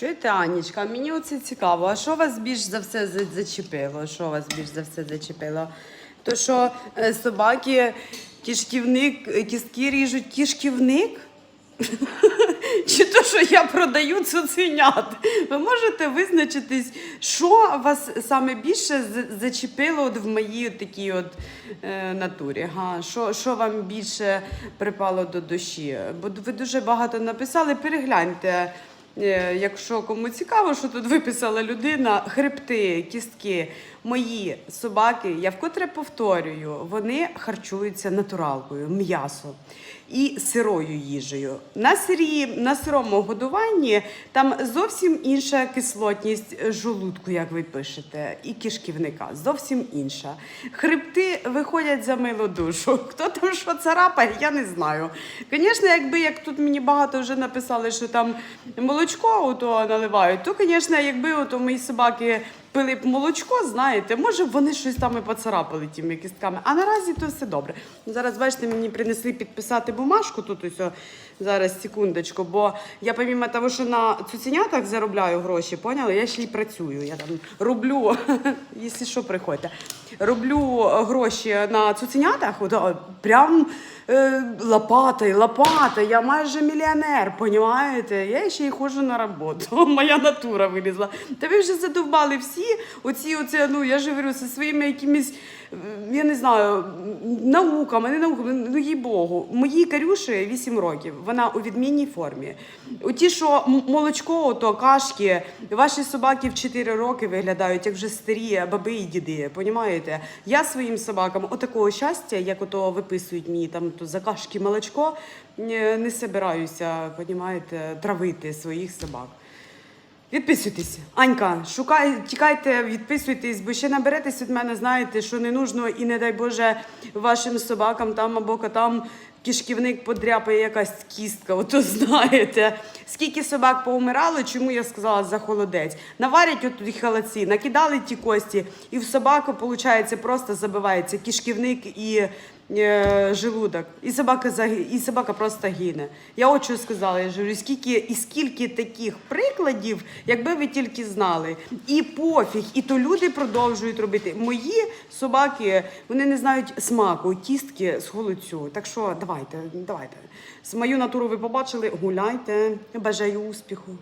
Чуєте, Анічка, мені оце цікаво. А що вас більш за все зачепило? Що вас більш за все зачепило? То що е, собаки кишківник, е, кістки ріжуть кишківник? Чи то, що я продаю цуценят? Ви можете визначитись, що вас саме більше зачепило от в моїй от такій от е, натурі? Га? Що, що вам більше припало до душі? Бо ви дуже багато написали. Перегляньте, якщо кому цікаво, що тут виписала людина, хребти, кістки. Мої собаки, я вкотре повторюю, вони харчуються натуралкою, м'ясом і сирою їжею. На сирі, на сирому годуванні там зовсім інша кислотність жолудку, як ви пишете, і кишківника. Зовсім інша. Хребти виходять за милу душу. Хто там що царапає, я не знаю. Звісно, якби як тут мені багато вже написали, що там молочко ото наливають, то, звісно, якби ото мої собаки пили б молочко, знаєте, може вони щось там і поцарапали тими кістками. А наразі то все добре. Зараз, бачите, мені принесли підписати бумажку тут ось зараз секундочку, бо я помимо того, що на цуценятах заробляю гроші, поняли? Я ще й працюю. Я там роблю, якщо що, приходьте. Роблю е, гроші на цуценятах, прям е, лопатой, лопатой. Я майже мільйонер, понімаєте? Я ще й ходжу на роботу. Моя натура вилізла. Та ви вже задовбали всі оці, оці, ну я ж говорю, зі своїми якимись, е, я не знаю, науками, не науками, ну їй Богу. Моїй Карюші 8 років, вона у відмінній формі. Ті, що молочко, ото кашки, ваші собаки в 4 роки виглядають як вже старі баби і діди. Понімаєте? Я своїм собакам отакого щастя, як ото виписують мені там то за кашки молочко, не, не собираюся, понімаєте, травити своїх собак. Відписуйтесь. Анька, шукай, тікайте, відписуйтесь, бо ще наберетесь від мене, знаєте, що не нужно, і не дай Боже вашим собакам там або котам кишківник подряпає якась кістка. Ото знаєте, скільки собак поумирало, чому я сказала за холодець. Наварять отут халаці, накидали ті кості, і в собаку, виходить, просто забивається кишківник і е, желудок. І собака і собака просто гине. Я от що сказала, я говорю, скільки і скільки таких прикладів, якби ви тільки знали. І пофіг, і то люди продовжують робити. Мої собаки вони не знають смаку тістки з холодцю. Так що давайте, давайте. Мою натуру ви побачили, гуляйте. Бажаю успіху.